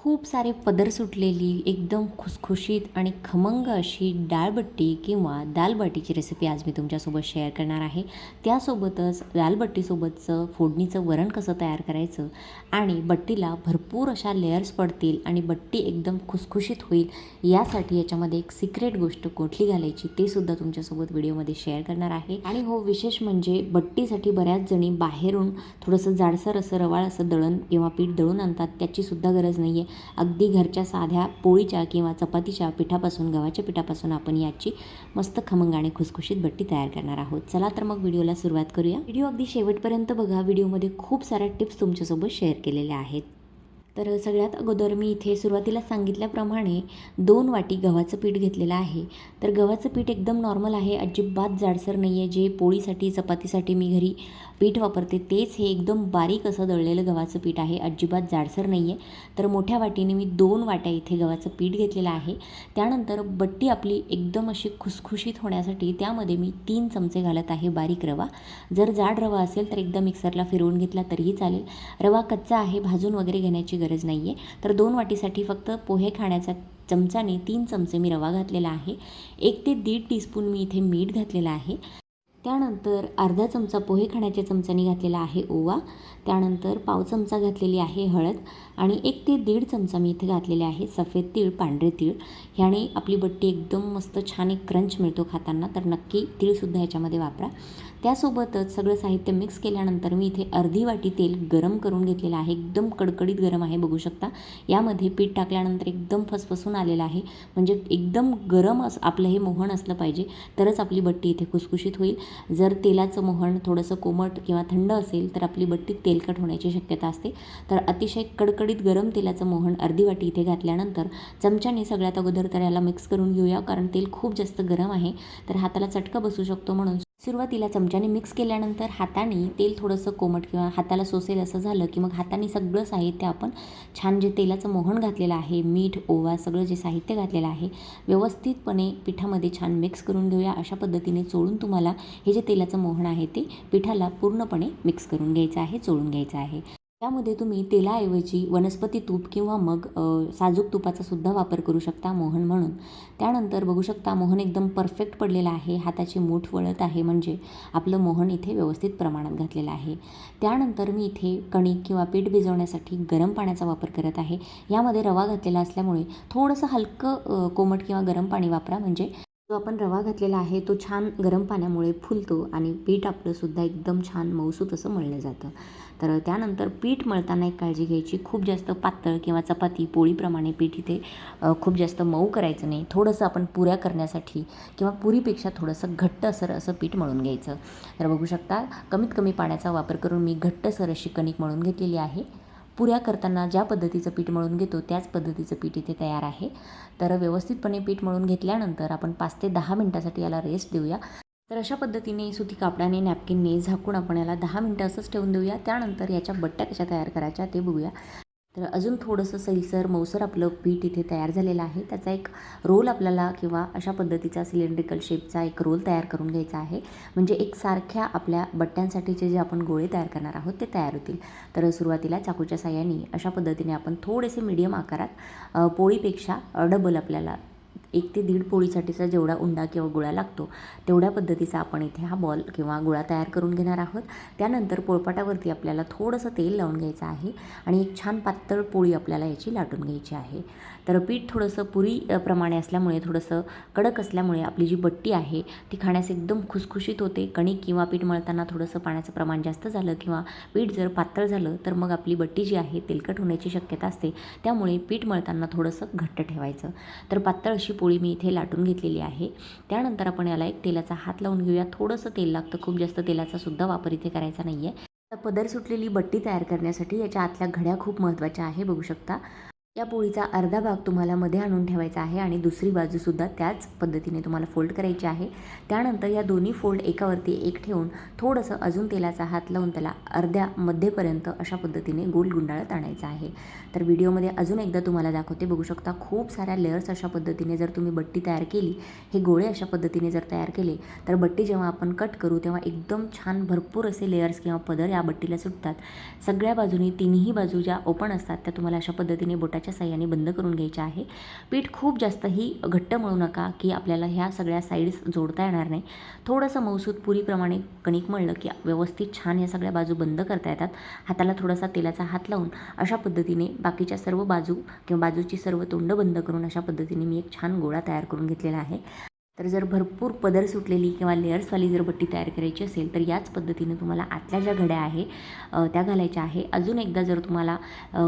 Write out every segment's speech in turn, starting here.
खूप सारे पदर सुटलेली एकदम खुसखुशीत आणि खमंग अशी डाळबट्टी किंवा दालबाटीची रेसिपी आज मी तुमच्यासोबत शेअर करणार आहे. त्यासोबतच दालबट्टीसोबतचं फोडणीचं वरण कसं तयार करायचं आणि बट्टीला भरपूर अशा लेयर्स पडतील आणि बट्टी एकदम खुसखुशीत होईल यासाठी याच्यामध्ये एक सिक्रेट गोष्ट कोठली घालायची ते सुद्धा तुमच्यासोबत व्हिडिओमध्ये शेअर करणार आहे. आणि हो विशेष म्हणजे बट्टीसाठी बऱ्याच जणी बाहेरून थोडंसं जाडसर असं रवाळ असं दळण किंवा पीठ दळून आणतात त्याची सुद्धा गरज नाही आहे अगदी घरच्या साध्या पोळीच्या किंवा चपातीच्या पिठापासून गव्हाच्या पिठापासून आपण याची मस्त खमंग आणि खुसखुशीत बट्टी तयार करणार आहोत. चला तर मग व्हिडिओला सुरुवात करूया. व्हिडिओ अगदी शेवटपर्यंत बघा. व्हिडिओमध्ये खूप साऱ्या टिप्स तुमच्यासोबत शेअर केलेल्या आहेत. तर सगळ्यात अगोदर मी इथे सुरुवातीला सांगितल्याप्रमाणे दोन वाटी गव्हाचं पीठ घेतलेलं आहे. तर गव्हाचं पीठ एकदम नॉर्मल आहे अजिबात जाडसर नाही आहे जे पोळीसाठी चपातीसाठी मी घरी पीठ वापरते तेच हे एकदम बारीक असं दळलेलं गव्हाचं पीठ आहे. अजिबात जाडसर नाही आहे तर मोठ्या वाटीने मी दोन वाट्या इथे गव्हाचं पीठ घेतलेलं आहे. त्यानंतर बट्टी आपली एकदम अशी खुसखुशीत होण्यासाठी त्यामध्ये मी तीन चमचे घालत आहे बारीक रवा. जर जाड रवा असेल तर एकदा मिक्सरला फिरवून घेतला तरीही चालेल. रवा कच्चा आहे भाजून वगैरे घेण्याची गरज नाही आहे तर दोन वाटीसाठी फक्त पोहे खाण्याचा चमचाने तीन चमचे मी रवा घातलेला आहे. एक ते दीड टीस्पून मी इथे मीठ घातलेलं आहे. त्यानंतर अर्धा चमचा पोहे खाण्याच्या चमच्याने घातलेला आहे ओवा. त्यानंतर पाव चमचा घातलेली आहे हळद आणि एक ते दीड चमचा मी इथे घातलेले आहे सफेद तीळ पांढरे तीळ. ह्याने आपली बट्टी एकदम मस्त छान एक क्रंच मिळतो खाताना तर नक्की तीळसुद्धा ह्याच्यामध्ये वापरा. त्यासोबतच सगळं साहित्य मिक्स केल्यानंतर मी इथे अर्धी वाटी तेल गरम करून घेतलेलं आहे. एकदम कडकडीत गरम आहे बघू शकता. यामध्ये पीठ टाकल्यानंतर एकदम फसफसून आलेलं आहे. म्हणजे एकदम गरम अस आपलं हे मोहन असलं पाहिजे तरच आपली बट्टी इथे खुसखुशीत होईल. जर तेलाचं मोहन थोडंसं कोमट किंवा थंड असेल तर आपली बट्टी तेलकट होण्याची शक्यता असते. तर अतिशय कडकडीत गरम तेलाचं मोहन अर्धी वाटी इथे घातल्यानंतर चमच्याने सगळ्यात अगोदर तर याला मिक्स करून घेऊया कारण तेल खूप जास्त गरम आहे. तर हाताला चटका बसू शकतो म्हणून सुरुवातीला चमच्याने मिक्स केल्यानंतर हाताने तेल थोडंसं कोमट किंवा हाताला सोसेल असं झालं की मग हाताने सगळं साहित्य आपण छान जे तेलाचं मोहन घातलेलं आहे मीठ ओवा सगळं जे साहित्य घातलेलं आहे व्यवस्थितपणे पिठामध्ये छान मिक्स करून घेऊया. अशा पद्धतीने चोळून तुम्हाला हे जे तेलाचं मोहन आहे ते पिठाला पूर्णपणे मिक्स करून घ्यायचं आहे चोळून घ्यायचं आहे. त्यामध्ये तुम्ही तेलाऐवजी वनस्पती तूप किंवा मग साजूक तुपाचा सुद्धा वापर करू शकता मोहन म्हणून. त्यानंतर बघू शकता मोहन एकदम परफेक्ट पडलेला आहे. हाताची मूठ वळत आहे म्हणजे आपलं मोहन इथे व्यवस्थित प्रमाणात घातलेलं आहे. त्यानंतर मी इथे कणिक किंवा पीठ भिजवण्यासाठी गरम पाण्याचा वापर करत आहे. यामध्ये रवा घातलेला असल्यामुळे थोडंसं हलकं कोमट किंवा गरम पाणी वापरा. म्हणजे जो आपण रवा घातलेला आहे तो छान गरम पाण्यामुळे फुलतो आणि पीठ आपलं सुद्धा एकदम छान मऊसूत असं मळलं जातं. तर त्यानंतर पीठ मळताना एक काळजी घ्यायची. खूप जास्त पातळ किंवा चपाती पोळीप्रमाणे पीठ इथे खूप जास्त मऊ करायचं नाही. थोडंसं आपण पुऱ्या करण्यासाठी किंवा पुरीपेक्षा थोडंसं घट्टसर असं पीठ मळून घ्यायचं. तर बघू शकता कमीत कमी पाण्याचा वापर करून मी घट्टसर अशी कणिक मळून घेतलेली आहे. पुऱ्या करताना ज्या पद्धतीचं पीठ मळून घेतो त्याच पद्धतीचं पीठ इथे तयार आहे. तर व्यवस्थितपणे पीठ मळून घेतल्यानंतर आपण पाच ते दहा मिनटासाठी याला रेस्ट देऊया. तर अशा पद्धतीने सुती कापडाने नॅपकिनने झाकून आपण याला दहा मिनटं असंच ठेवून देऊया. त्यानंतर याच्या बट्ट्या कशा तयार करायच्या ते बघूया. तर अजून थोडंसं सैलसर मौसर आपलं पीठ इथे तयार झालेलं आहे. त्याचा एक रोल आपल्याला किंवा अशा पद्धतीचा सिलेंड्रिकल शेपचा एक रोल तयार करून घ्यायचा आहे. म्हणजे एक सारख्या आपल्या बट्ट्यांसाठीचे जे आपण गोळे तयार करणार आहोत ते तयार होतील. तर सुरुवातीला चाकूच्या साह्याने अशा पद्धतीने आपण थोडेसे मीडियम आकारात पोळीपेक्षा डबल आपल्याला एक ते दीड पोळीसाठीचा जेवढा उंडा किंवा गोळा लागतो तेवढ्या पद्धतीचा आपण इथे हा बॉल किंवा गोळा तयार करून घेणार आहोत. त्यानंतर पोळपाटावरती आपल्याला थोडंसं तेल लावून घ्यायचं आहे आणि एक छान पातळ पोळी आपल्याला याची लाटून घ्यायची आहे. तर पीठ थोडंसं पुरी प्रमाणे असल्यामुळे थोडंसं कडक असल्यामुळे आपली जी बट्टी आहे ती खाण्यास एकदम खुसखुशीत होते. कणिक किंवा पीठ मळताना थोडंसं पाण्याचं प्रमाण जास्त झालं किंवा पीठ जर पातळ झालं तर मग आपली बट्टी जी आहे तेलकट होण्याची शक्यता असते. त्यामुळे पीठ मळताना थोडंसं घट्ट ठेवायचं. तर पातळ अशी पोळी मी इथे लाटून घेतलेली आहे. त्यानंतर आपण याला एक तेलाचा हात लावून घेऊया. थोडंसं तेल लागतं. खूप जास्त तेलाचा सुद्धा वापर इथे करायचा नाही आहे पदर सुटलेली बट्टी तयार करण्यासाठी याच्या आतल्या घड्या खूप महत्त्वाच्या आहे बघू शकता. या पोळीचा अर्धा भाग तुम्हाला मध्ये आणून ठेवायचा आहे आणि दुसरी बाजूसुद्धा त्याच पद्धतीने तुम्हाला फोल्ड करायची आहे. त्यानंतर या दोन्ही फोल्ड एकावरती एक ठेवून थोडंसं अजून तेलाचा हात लावून त्याला अर्ध्या मध्येपर्यंत अशा पद्धतीने गोल गुंडाळत आणायचं आहे. तर व्हिडिओमध्ये अजून एकदा तुम्हाला दाखवते बघू शकता खूप साऱ्या लेअर्स अशा पद्धतीने जर तुम्ही बट्टी तयार केली हे गोळे अशा पद्धतीने जर तयार केले तर बट्टी जेव्हा आपण कट करू तेव्हा एकदम छान भरपूर असे लेअर्स किंवा पदर या बट्टीला सुटतात. सगळ्या बाजूनी तिन्ही बाजू ज्या ओपन असतात त्या तुम्हाला अशा पद्धतीने बोटा हाताच्या साह्याने बंद करून घ्यायचे आहे. पीठ खूप जास्तही घट्ट मळू नका की आपल्याला ह्या सगळ्या साईड्स जोडता येणार नाही. थोडंसं मौसूद पुरीप्रमाणे कणिक मळलं की व्यवस्थित छान ह्या सगळ्या बाजू बंद करता येतात. हाताला थोडासा तेलाचा हात लावून अशा पद्धतीने बाकीच्या सर्व बाजू किंवा बाजूची सर्व तोंड बंद करून अशा पद्धतीने मी एक छान गोळा तयार करून घेतलेला आहे. तर जर भरपूर पदर सुटलेली किंवा लेअर्सवाली जर बट्टी तयार करायची असेल तर याच पद्धतीने तुम्हाला आतल्या ज्या घड्या आहे त्या घालायच्या आहे. अजून एकदा जर तुम्हाला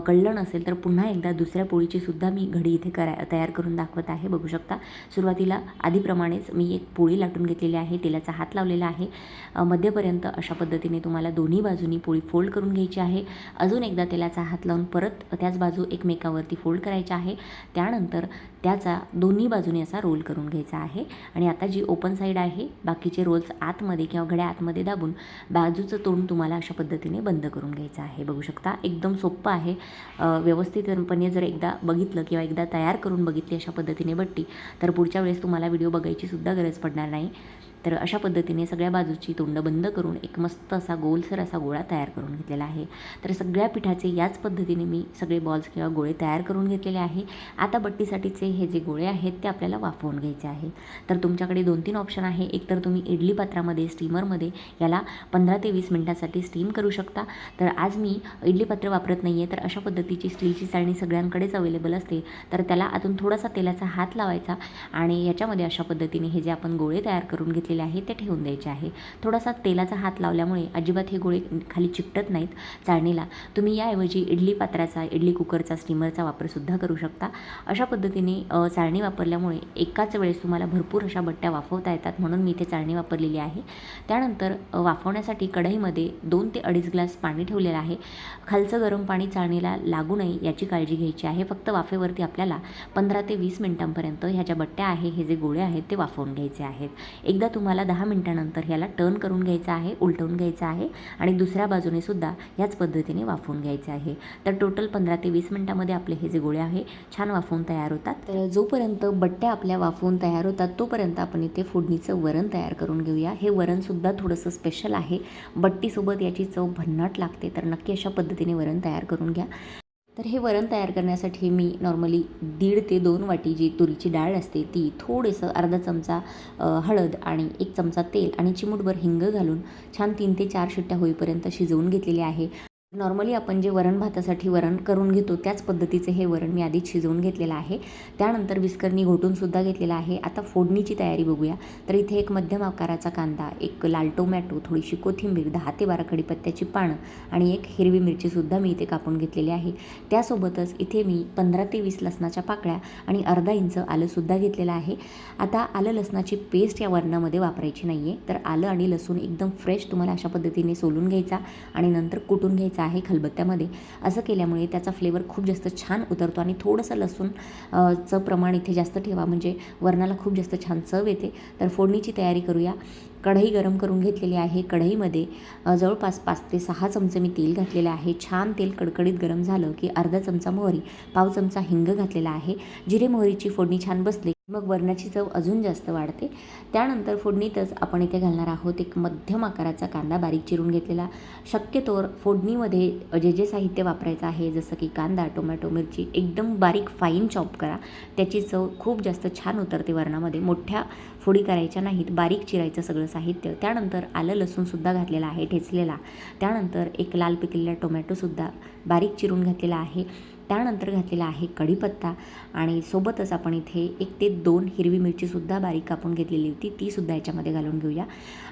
कळलं नसेल तर पुन्हा एकदा दुसऱ्या पोळीची सुद्धा मी घडी इथे करा तयार करून दाखवत आहे. बघू शकता सुरुवातीला आधीप्रमाणेच मी एक पोळी लाटून घेतलेली आहे तेलाचा हात लावलेला आहे. मध्यपर्यंत अशा पद्धतीने तुम्हाला दोन्ही बाजूनी पोळी फोल्ड करून घ्यायची आहे. अजून एकदा तेलाचा हात लावून परत त्याच बाजू एकमेकावरती फोल्ड करायच्या आहे. त्यानंतर त्याचा दोन्ही बाजूने असा रोल करून घ्यायचा आहे. आणि आता जी ओपन साईड आहे बाकीचे रोल्स आतमध्ये किंवा घड्या आतमध्ये दाबून बाजूचं तोंड तुम्हाला अशा पद्धतीने बंद करून घ्यायचं आहे. बघू शकता एकदम सोपं आहे. व्यवस्थितपणे जर एकदा बघितलं किंवा एकदा तयार करून बघितली अशा पद्धतीने बट्टी तर पुढच्या वेळेस तुम्हाला व्हिडिओ बघायची सुद्धा गरज पडणार नाही. तर अशा पद्धतीने सगळ्या बाजूची तोंड बंद करून एक मस्त असा गोलसर असा गोळा तयार करून घेतलेला आहे. तर सगळ्या पिठाचे याच पद्धतीने मी सगळे बॉल्स किंवा गोळे तयार करून घेतलेले आहे. आता बट्टीसाठीचे हे जे गोळे आहेत ते आपल्याला वाफवून घ्यायचे आहे तर तुमच्याकडे दोन तीन ऑप्शन आहे. एक तर तुम्ही इडली पात्रामध्ये स्टीमरमध्ये याला पंधरा ते वीस मिनटासाठी स्टीम करू शकता. तर आज मी इडली पात्र वापरत नाही आहे तर अशा पद्धतीची स्टीलची चाळणी सगळ्यांकडेच अवेलेबल असते. तर त्याला आतून थोडासा तेलाचा हात लावायचा आणि याच्यामध्ये अशा पद्धतीने हे जे आपण गोळे तयार करून घेतले घेतलेले आहे ते ठेवून द्यायचे आहे. थोडासा तेलाचा हात लावल्यामुळे अजिबात हे गोळे खाली चिकटत नाहीत चाळणीला. तुम्ही याऐवजी इडली पात्राचा इडली कुकरचा स्टीमरचा वापरसुद्धा करू शकता. अशा पद्धतीने चाळणी वापरल्यामुळे एकाच वेळेस तुम्हाला भरपूर अशा बट्ट्या वाफवता येतात म्हणून मी इथे चाळणी वापरलेली आहे. त्यानंतर वाफवण्यासाठी कढईमध्ये दोन ते अडीच ग्लास पाणी ठेवलेलं आहे. खालचं गरम पाणी चाळणीला लागू नये याची काळजी घ्यायची आहे. फक्त वाफेवरती आपल्याला पंधरा ते वीस मिनिटांपर्यंत ह्या ज्या बट्ट्या आहे हे जे गोळे आहेत ते वाफवून घ्यायचे आहेत. एकदा तुम्ही तुम्हाला दहा मिनटानंतर ह्याला टर्न करून घ्यायचं आहे उलटवून घ्यायचं आहे आणि दुसऱ्या बाजूने सुद्धा याच पद्धतीने वाफवून घ्यायचे आहे. तर टोटल पंधरा ते वीस मिनटामध्ये आपले हे जे गोळे आहे छान वाफवून तयार होतात. तर जोपर्यंत बट्ट्या आपल्या वाफवून तयार होतात तोपर्यंत आपण इथे फोडणीचं वरण तयार करून घेऊया. हे वरणसुद्धा थोडंसं स्पेशल आहे. बट्टीसोबत याची चव भन्नाट लागते तर नक्की अशा पद्धतीने वरण तयार करून घ्या. तर हे वरण तयार करण्यासाठी मी नॉर्मली दीड ते दोन वाटी जी तुरीची डाळ असते ती थोडंसं अर्धा चमचा हळद आणि एक चमचा तेल आणि चिमूटभर हिंग घालून छान तीन ते चार शिट्ट्या होईपर्यंत शिजवून घेतलेली आहे. नॉर्मली आपण जे वरण भातासाठी वरण करून घेतो त्याच पद्धतीचे हे वरण मी आधीच शिजवून घेतलेलं आहे. त्यानंतर विस्करणी घोटूनसुद्धा घेतलेलं आहे. आता फोडणीची तयारी बघूया. तर इथे एक मध्यम आकाराचा कांदा एक लाल टोमॅटो थोडीशी कोथिंबीर दहा ते बारा कडीपत्त्याची पानं आणि एक हिरवी मिरचीसुद्धा मी इथे कापून घेतलेली आहे. त्यासोबतच इथे मी पंधरा ते वीस लसणाच्या पाकळ्या आणि अर्धा इंच आलंसुद्धा घेतलेलं आहे. आता आलं लसणाची पेस्ट या वरणामध्ये वापरायची नाही आहे तर आलं आणि लसूण एकदम फ्रेश तुम्हाला अशा पद्धतीने सोलून घ्यायचा आणि नंतर कुटून घ्यायचा. आहे खलबत्त्यामध्ये. असं केल्यामुळे त्याचा फ्लेवर खूप जास्त छान उतरतो आणि थोडंसं लसूण चं प्रमाण इथे जास्त ठेवा. म्हणजे वरणाला खूप जास्त छान चव येते. तर फोडणीची तयारी करूया. कढई गरम करून घेतलेली आहे. कढईमध्ये जवळपास पाच ते सहा चमचे मी तेल घातलेलं आहे. छान तेल कडकडीत गरम झालं की अर्धा चमचा मोहरी पाव चमचा हिंग घातलेला आहे. जिरे मोहरीची फोडणी छान बसली मग वरणाची चव अजून जास्त वाढते. त्यानंतर फोडणीतच आपण इथे घालणार आहोत. एक मध्यम आकाराचा कांदा बारीक चिरून घेतलेला. शक्यतोवर फोडणीमध्ये जे जे साहित्य वापरायचं आहे जसं की कांदा टोमॅटो मिरची एकदम बारीक फाईन चॉप करा. त्याची चव खूप जास्त छान उतरते वरणामध्ये. मोठ्या फोडी करायच्या नाहीत बारीक चिरायचं सगळं साहित्य. त्यानंतर आलं लसूणसुद्धा घातलेला आहे ठेचलेला. त्यानंतर एक लाल पिकलेला टोमॅटोसुद्धा बारीक चिरून घातलेला आहे. त्यानंतर घातलेला आहे कढीपत्ता आणि सोबतच आपण इथे एक ते दोन हिरवी मिरचीसुद्धा बारीक कापून घेतलेली होती तीसुद्धा याच्यामध्ये घालून घेऊया.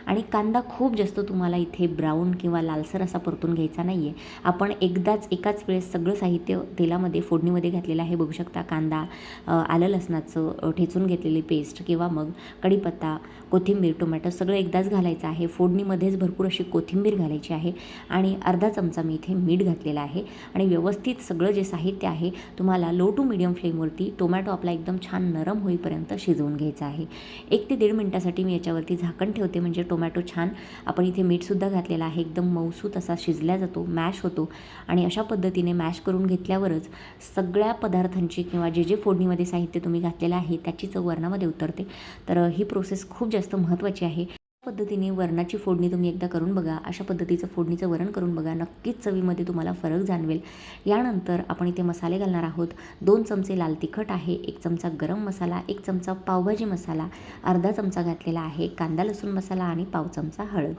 आणि कांदा खूप जास्त तुम्हाला इथे ब्राऊन किंवा लालसर असा परतून घ्यायचा नाही आहे आपण एकदाच एकाच वेळेस सगळं साहित्य तेलामध्ये फोडणीमध्ये घातलेलं आहे. बघू शकता कांदा आलं लसणाचं ठेचून घेतलेली पेस्ट किंवा मग कढीपत्ता कोथिंबीर टोमॅटो सगळं एकदाच घालायचं आहे. फोडणीमध्येच भरपूर अशी कोथिंबीर घालायची आहे आणि अर्धा चमचा मी इथे मीठ घातलेलं आहे. आणि व्यवस्थित सगळं जे साहित्य आहे तुम्हाला लो टू मिडियम फ्लेमवरती टोमॅटो आपला एकदम छान नरम होईपर्यंत शिजवून घ्यायचा आहे. एक ते दीड मिनटासाठी मी याच्यावरती झाकण ठेवते म्हणजे टोमॅटो छान आपण इथे मीठसुद्धा घातलेला आहे. एकदम मऊसूत असा शिजला जातो मॅश होतो. आणि अशा पद्धतीने मॅश करून घेतल्यावरच सगळ्या पदार्थांची किंवा जे जे फोडणीमध्ये साहित्य तुम्ही घातलेलं आहे त्याची चव वर्णामध्ये उतरते. तर ही प्रोसेस खूप जास्त जास्त महत्त्वाची आहे. पद्धतीने वरणाची फोडणी तुम्ही एकदा करून बघा. अशा पद्धतीचं फोडणीचं वरण करून बघा. नक्कीच चवीमध्ये तुम्हाला फरक जाणवेल. यानंतर आपण इथे मसाले घालणार आहोत. दोन चमचे लाल तिखट आहे. एक चमचा गरम मसाला एक चमचा पावभाजी मसाला अर्धा चमचा घातलेला आहे कांदा लसूण मसाला आणि पाव चमचा हळद.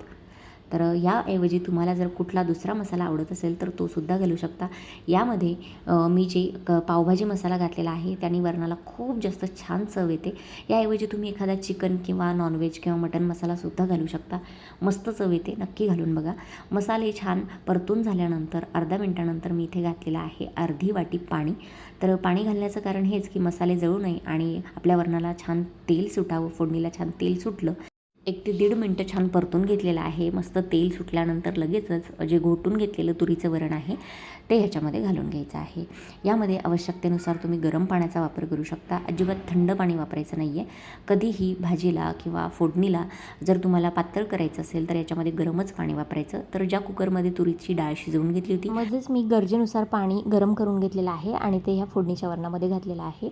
तर याऐवजी तुम्हाला जर कुठला दुसरा मसाला आवडत असेल तर तो सुद्धा घालू शकता. यामध्ये मी जे क पावभाजी मसाला घातलेला आहे त्याने वरणाला खूप जास्त छान चव येते. याऐवजी तुम्ही एखादा चिकन किंवा नॉनव्हेज किंवा मटन मसालासुद्धा घालू शकता. मस्त चव येते नक्की घालून बघा. मसाले छान परतून झाल्यानंतर अर्धा मिनटानंतर मी इथे घातलेलं आहे अर्धी वाटी पाणी. तर पाणी घालण्याचं कारण हेच की मसाले जळू नये आणि आपल्या वरणाला छान तेल सुटावं फोडणीला छान तेल सुटलं एक ते दीड मिनटं छान परतून घेतलेलं आहे. मस्त तेल सुटल्यानंतर लगेचच जे घोटून घेतलेलं तुरीचं वरण आहे ते ह्याच्यामध्ये घालून घ्यायचं आहे. यामध्ये आवश्यकतेनुसार तुम्ही गरम पाण्याचा वापर करू शकता. अजिबात थंड पाणी वापरायचं नाही आहे कधीही भाजीला किंवा फोडणीला जर तुम्हाला पातळ करायचं असेल तर याच्यामध्ये गरमच पाणी वापरायचं. तर ज्या कुकरमध्ये तुरीची डाळ शिजवून घेतली होती मध्येच मी गरजेनुसार पाणी गरम करून घेतलेलं आहे आणि ते ह्या फोडणीच्या वरणामध्ये घातलेलं आहे.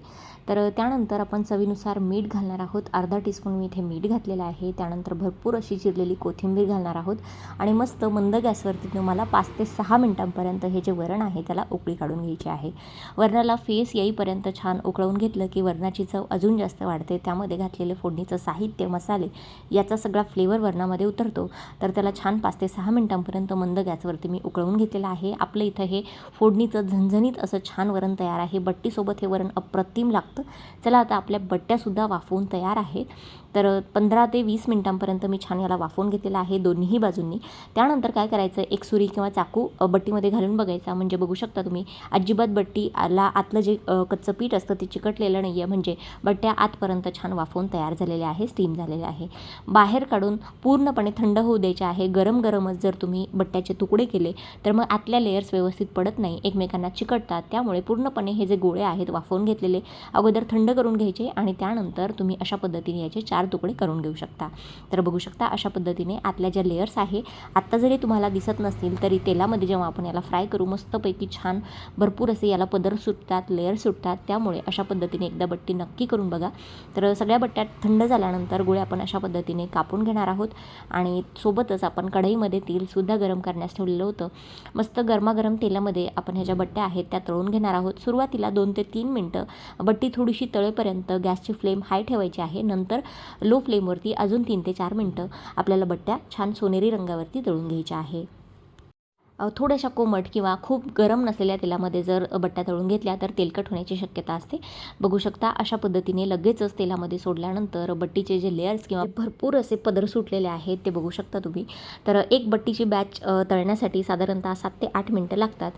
तर त्यानंतर आपण चवीनुसार मीठ घालणार आहोत. अर्धा टीस्पून मी इथे मीठ घातलेलं आहे. त्यानंतर भरपूर अशी चिरलेली कोथिंबीर घालणार आहोत. आणि मस्त मंद गॅसवरती तुम्हाला पाच ते सहा मिनटांपर्यंत हे जे वरण आहे त्याला उकळी काढून घ्यायची आहे. वरणाला फेस येईपर्यंत छान उकळवून घेतलं की वरणाची चव अजून जास्त वाढते. त्यामध्ये घातलेले फोडणीचं साहित्य मसाले याचा सगळा फ्लेवर वरणामध्ये उतरतो. तर त्याला छान पाच ते सहा मिनटांपर्यंत मंद गॅसवरती मी उकळवून घेतलेलं आहे. आपलं इथं हे फोडणीचं झणझणीत असं छान वरण तयार आहे. बट्टीसोबत हे वरण अप्रतिम लागतं. चला आता आपल्या बट्ट्यासुद्धा वाफवून तयार आहेत तर पंधरा ते वीस मिनटांपर्यंत मी छान याला वाफवून घेतलेला आहे दोन्ही बाजूंनी. त्यानंतर काय करायचं? एक सुरी किंवा चाकू बट्टीमध्ये घालून बघायचा. म्हणजे बघू शकता तुम्ही अजिबात बट्टी आला आतलं जे कच्चं पीठ असतं ते चिकटलेलं नाही आहे म्हणजे बट्ट्या आतपर्यंत छान वाफवून तयार झालेल्या आहे स्टीम झालेले आहे. बाहेर काढून पूर्णपणे थंड होऊ द्यायचे आहे. गरम गरमच जर तुम्ही बट्ट्याचे तुकडे केले तर मग आतल्या लेयर्स व्यवस्थित पडत नाही. एकमेकांना चिकटतात. त्यामुळे पूर्णपणे हे जे गोळे आहेत वाफवून घेतलेले अगोदर थंड करून घ्यायचे आणि त्यानंतर तुम्ही अशा पद्धतीने याचे चार तुकडे करून घेऊ शकता. तर बघू शकता अशा पद्धतीने आतल्या ज्या लेयर्स आहे आत्ता जरी तुम्हाला दिसत नसतील तरी तेलामध्ये जेव्हा आपण याला फ्राय करू मस्तपैकी छान भरपूर असे याला पदर सुटतात लेयर सुटतात. त्यामुळे अशा पद्धतीने एकदा बट्टी नक्की करून बघा. तर सगळ्या बट्ट्यात थंड झाल्यानंतर गोळे आपण अशा पद्धतीने कापून घेणार आहोत. आणि सोबतच आपण कढईमध्ये तेलसुद्धा गरम करण्यास ठेवलेलं होतं. मस्त गरमागरम तेलामध्ये आपण ह्या ज्या बट्ट्या आहेत त्या तळून घेणार आहोत. सुरुवातीला दोन ते तीन मिनटं बट्टी थोडीशी तळेपर्यंत गॅसची फ्लेम हाय ठेवायची आहे. नंतर लो फ्लेमवरती अजून तीन ते चार मिनटं आपल्याला बट्ट्या छान सोनेरी रंगावरती तळून घ्यायच्या आहे. थोड्याशा कोमट किंवा खूप गरम नसलेल्या तेलामध्ये जर बट्ट्या तळून घेतल्या तर तेलकट होण्याची शक्यता असते. बघू शकता अशा पद्धतीने लगेचच तेलामध्ये सोडल्यानंतर बट्टीचे जे लेयर्स किंवा भरपूर असे पदर सुटलेले आहेत ते बघू शकता तुम्ही. तर एक बट्टीची बॅच तळण्यासाठी साधारणतः सात ते आठ मिनटं लागतात.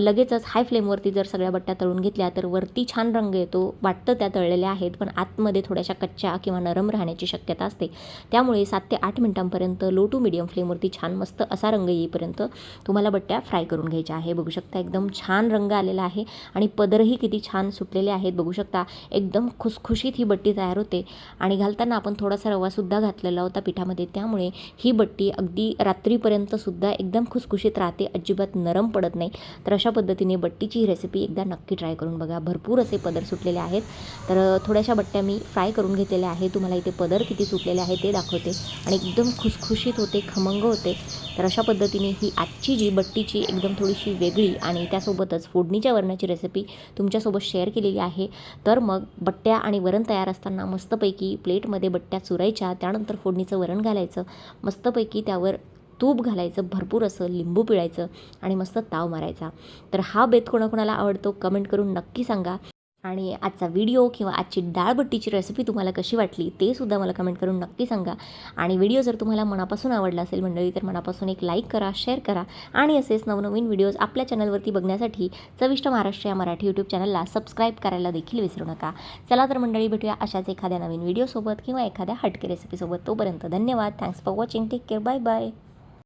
लगेचच हाय फ्लेमवरती जर सगळ्या बट्ट्या तळून घेतल्या तर वरती छान रंग येतो वाटतं त्या तळलेल्या आहेत पण आतमध्ये थोड्याशा कच्च्या किंवा नरम राहण्याची शक्यता असते. त्यामुळे सात ते आठ मिनटांपर्यंत लो टू मिडियम फ्लेमवरती छान मस्त असा रंग येईपर्यंत तुम्हाला तुम्हाला बट्ट्या फ्राय करून घ्यायच्या आहे बघू शकता एकदम छान रंग आलेला आहे आणि पदरही किती छान सुटलेले आहेत. बघू शकता एकदम खुसखुशीत ही बट्टी तयार होते. आणि घालताना आपण थोडासा रवासुद्धा घातलेला होता पिठामध्ये. त्यामुळे ही बट्टी अगदी रात्रीपर्यंत सुद्धा एकदम खुसखुशीत राहते. अजिबात नरम पडत नाही. तर अशा पद्धतीने बट्टीची ही रेसिपी एकदा नक्की ट्राय करून बघा. भरपूर असे पदर सुटलेले आहेत. तर थोड्याशा बट्ट्या मी फ्राय करून घेतलेल्या आहे तुम्हाला इथे पदर किती सुटलेले आहे ते दाखवते. आणि एकदम खुसखुशीत होते खमंग होते. तर अशा पद्धतीने ही आजची जी बट्टीची एकदम थोडीशी वेगळी आणि त्यासोबतच फोडणीच्या वरणाची रेसिपी तुमच्यासोबत शेअर केलेली आहे. तर मग बट्ट्या आणि वरण तयार असताना मस्तपैकी प्लेटमध्ये बट्ट्या चुरायच्या त्यानंतर फोडणीचं वरण घालायचं मस्तपैकी त्यावर तूप घालायचं भरपूर असं लिंबू पिळायचं आणि मस्त ताव मारायचा. तर हा बेत कोणाकोणाला आवडतो कमेंट करून नक्की सांगा. आणि आजचा व्हिडिओ किंवा आजची डाळबट्टीची रेसिपी तुम्हाला कशी वाटली ते सुद्धा मला कमेंट करून नक्की सांगा. आणि व्हिडिओ जर तुम्हाला मनापासून आवडला असेल मंडळी तर मनापासून एक लाईक करा शेअर करा. आणि असेच नवनवीन व्हिडिओज आपल्या चॅनलवरती बघण्यासाठी चविष्ट महाराष्ट्र या मराठी यूट्यूब चॅनलला सबस्क्राईब करायला देखील विसरू नका. चला तर मंडळी भेटूया अशाच एखाद्या नवीन व्हिडिओसोबत किंवा एखाद्या हटके रेसिपीसोबत तोपर्यंत धन्यवाद. Thanks for watching take care bye bye